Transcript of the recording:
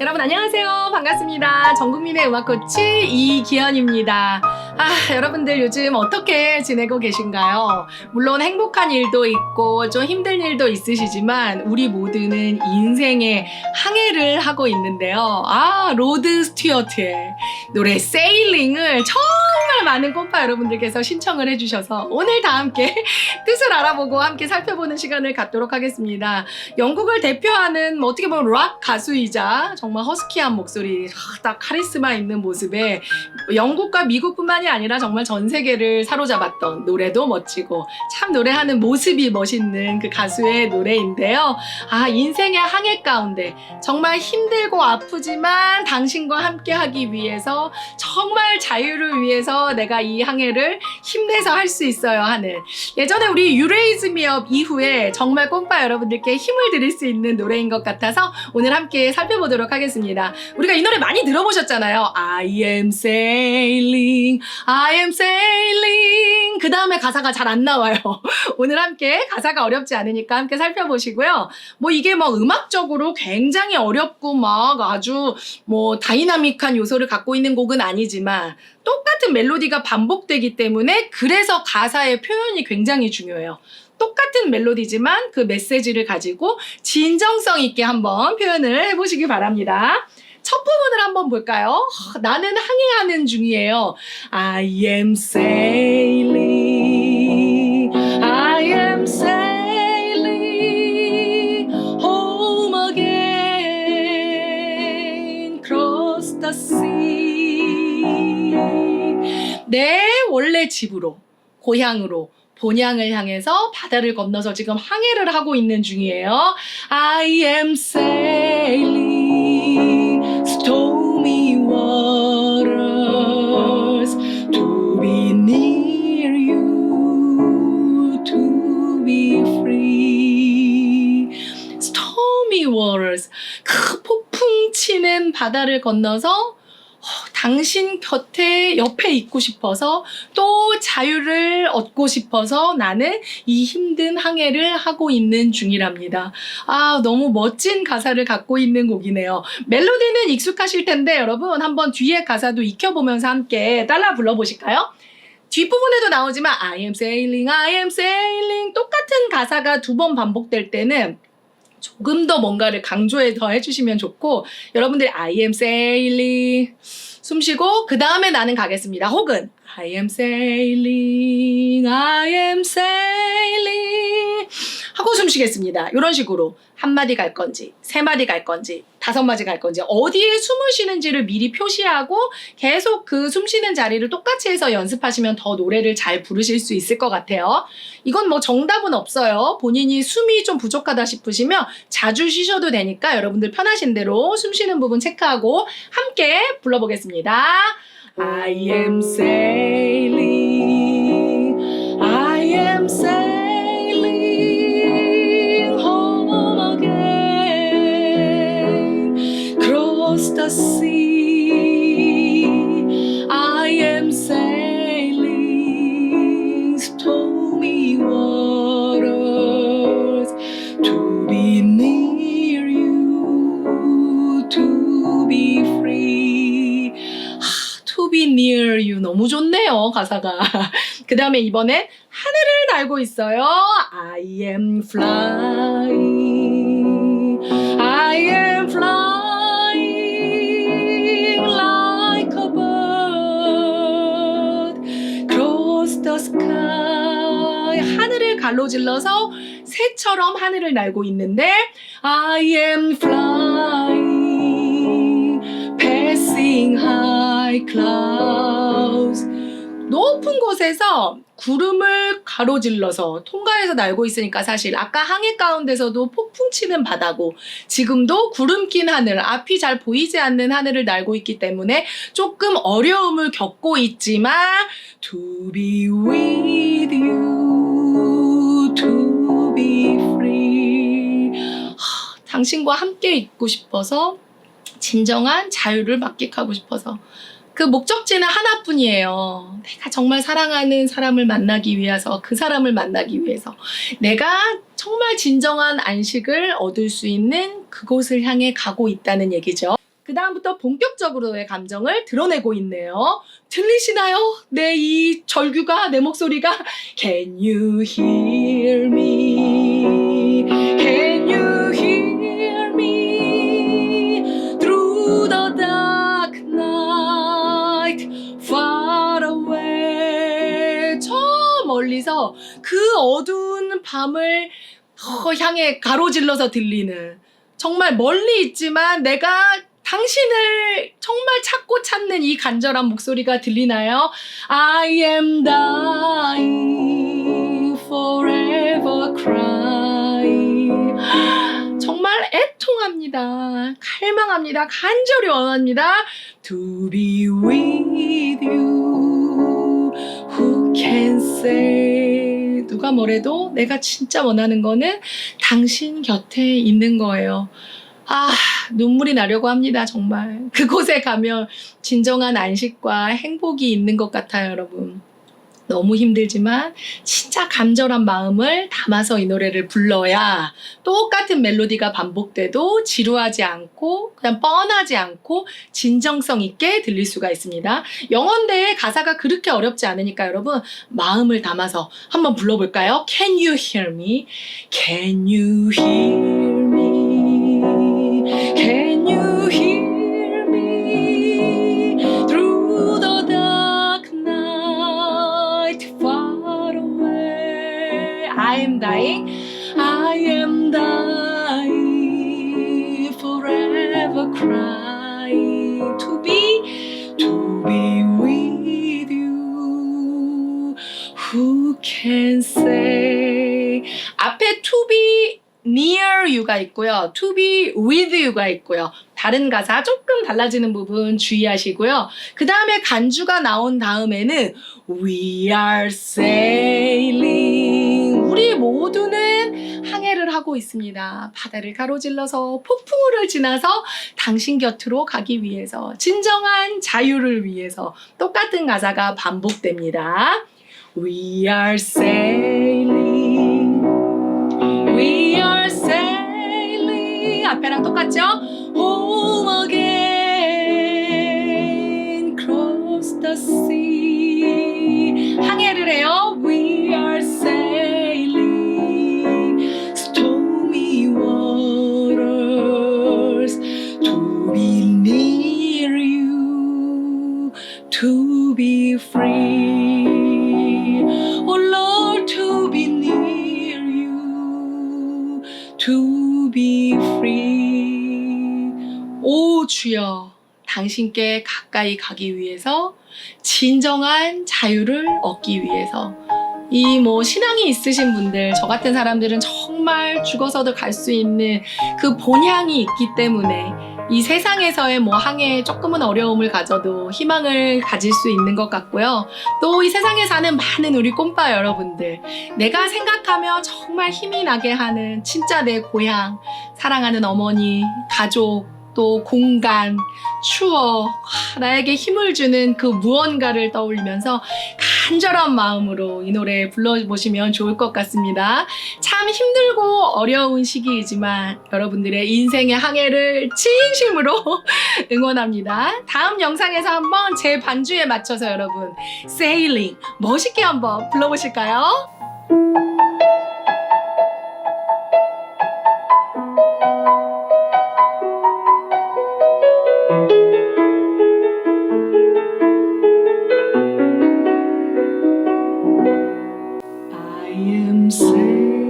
여러분 안녕하세요. 반갑습니다. 전국민의 음악 코치 이기현입니다. 아, 여러분들 요즘 어떻게 지내고 계신가요? 물론 행복한 일도 있고 좀 힘든 일도 있으시지만 우리 모두는 인생의 항해를 하고 있는데요. 아, 로드 스튜어트의 노래 세일링을 정말 많은 꼼파 여러분들께서 신청을 해주셔서 오늘 다 함께 뜻을 알아보고 함께 살펴보는 시간을 갖도록 하겠습니다. 영국을 대표하는 뭐 어떻게 보면 락 가수이자 정말 허스키한 목소리, 아, 딱 카리스마 있는 모습에 영국과 미국뿐만 이 아니라 정말 전 세계를 사로잡았던 노래도 멋지고 참 노래하는 모습이 멋있는 그 가수의 노래인데요. 아, 인생의 항해 가운데 정말 힘들고 아프지만 당신과 함께 하기 위해서 정말 자유를 위해서 내가 이 항해를 힘내서 할 수 있어요 하는 예전에 우리 유레이즈미업 이후에 정말 꼼빠 여러분들께 힘을 드릴 수 있는 노래인 것 같아서 오늘 함께 살펴보도록 하겠습니다. 우리가 이 노래 많이 들어보셨잖아요. I am sailing, I am sailing. 그 다음에 가사가 잘 안 나와요. 오늘 함께 가사가 어렵지 않으니까 함께 살펴보시고요. 뭐 이게 뭐 음악적으로 굉장히 어렵고 막 아주 뭐 다이나믹한 요소를 갖고 있는 곡은 아니지만 똑같은 멜로디가 반복되기 때문에 그래서 가사의 표현이 굉장히 중요해요. 똑같은 멜로디지만 그 메시지를 가지고 진정성 있게 한번 표현을 해보시기 바랍니다. 첫 부분을 한번 볼까요? 하, 나는 항해하는 중이에요. I am sailing, I am sailing home again, cross the sea. 내 원래 집으로, 고향으로, 본향을 향해서 바다를 건너서 지금 항해를 하고 있는 중이에요. I am sailing waters. 그 폭풍 치는 바다를 건너서 어, 당신 곁에 옆에 있고 싶어서 또 자유를 얻고 싶어서 나는 이 힘든 항해를 하고 있는 중이랍니다. 아, 너무 멋진 가사를 갖고 있는 곡이네요. 멜로디는 익숙하실 텐데 여러분 한번 뒤에 가사도 익혀보면서 함께 따라 불러보실까요? 뒷부분에도 나오지만 I am sailing, I am sailing 똑같은 가사가 두 번 반복될 때는 조금 더 뭔가를 강조해 더 해주시면 좋고 여러분들 I am sailing 숨 쉬고 그 다음에 나는 가겠습니다. 혹은 I am sailing, I am sailing 하고 숨 쉬겠습니다. 이런 식으로 한 마디 갈 건지 세 마디 갈 건지 다섯 마디 갈 건지 어디에 숨을 쉬는지를 미리 표시하고 계속 그 숨 쉬는 자리를 똑같이 해서 연습하시면 더 노래를 잘 부르실 수 있을 것 같아요. 이건 뭐 정답은 없어요. 본인이 숨이 좀 부족하다 싶으시면 자주 쉬셔도 되니까 여러분들 편하신 대로 숨 쉬는 부분 체크하고 함께 불러보겠습니다. I am sailing, 너무 좋네요 가사가. 그 다음에 이번엔 하늘을 날고 있어요. I am flying, I am flying like a bird cross the sky. 하늘을 가로질러서 새처럼 하늘을 날고 있는데 I am flying, passing high clouds. 높은 곳에서 구름을 가로질러서 통과해서 날고 있으니까 사실 아까 항해 가운데서도 폭풍 치는 바다고 지금도 구름 낀 하늘, 앞이 잘 보이지 않는 하늘을 날고 있기 때문에 조금 어려움을 겪고 있지만 to be with you, to be free. 하, 당신과 함께 있고 싶어서 진정한 자유를 만끽하고 싶어서 그 목적지는 하나뿐이에요. 내가 정말 사랑하는 사람을 만나기 위해서 그 사람을 만나기 위해서 내가 정말 진정한 안식을 얻을 수 있는 그곳을 향해 가고 있다는 얘기죠. 그 다음부터 본격적으로의 감정을 드러내고 있네요. 들리시나요? 내 이 절규가, 내 목소리가 Can you hear me? 그 어두운 밤을 어, 향해 가로질러서 들리는 정말 멀리 있지만 내가 당신을 정말 찾고 찾는 이 간절한 목소리가 들리나요? I am dying forever crying 정말 애통합니다. 갈망합니다. 간절히 원합니다. To be with 누가 뭐래도 내가 진짜 원하는 거는 당신 곁에 있는 거예요. 아, 눈물이 나려고 합니다, 정말. 그곳에 가면 진정한 안식과 행복이 있는 것 같아요, 여러분. 너무 힘들지만 진짜 간절한 마음을 담아서 이 노래를 불러야 똑같은 멜로디가 반복돼도 지루하지 않고 그냥 뻔하지 않고 진정성 있게 들릴 수가 있습니다. 영어인데 가사가 그렇게 어렵지 않으니까 여러분 마음을 담아서 한번 불러볼까요? Can you hear me? Can you hear me? Dying, I am dying, forever crying to be, to be with you. Who can say? 앞에 to be near you가 있고요. to be with you가 있고요. 다른 가사 조금 달라지는 부분 주의하시고요. 그 다음에 간주가 나온 다음에는 we are sailing 우리 모두는 항해를 하고 있습니다. 바다를 가로질러서 폭풍우를 지나서 당신 곁으로 가기 위해서 진정한 자유를 위해서 똑같은 가사가 반복됩니다. We are sailing We are sailing 앞에랑 똑같죠? Home again Cross the sea 항해를 해요 We are sailing Stormy waters To be near you To be free Oh Lord to be near you To be free 오 주여 당신께 가까이 가기 위해서 진정한 자유를 얻기 위해서 이 뭐 신앙이 있으신 분들 저 같은 사람들은 정말 죽어서도 갈 수 있는 그 본향이 있기 때문에 이 세상에서의 뭐 항해에 조금은 어려움을 가져도 희망을 가질 수 있는 것 같고요. 또 이 세상에 사는 많은 우리 꼼빠 여러분들 내가 생각하면 정말 힘이 나게 하는 진짜 내 고향 사랑하는 어머니 가족 또 공간 추억 하, 나에게 힘을 주는 그 무언가를 떠올리면서 간절한 마음으로 이 노래 불러보시면 좋을 것 같습니다. 참 힘들고 어려운 시기이지만 여러분들의 인생의 항해를 진심으로 응원합니다. 다음 영상에서 한번 제 반주에 맞춰서 여러분 세일링 멋있게 한번 불러보실까요? am safe.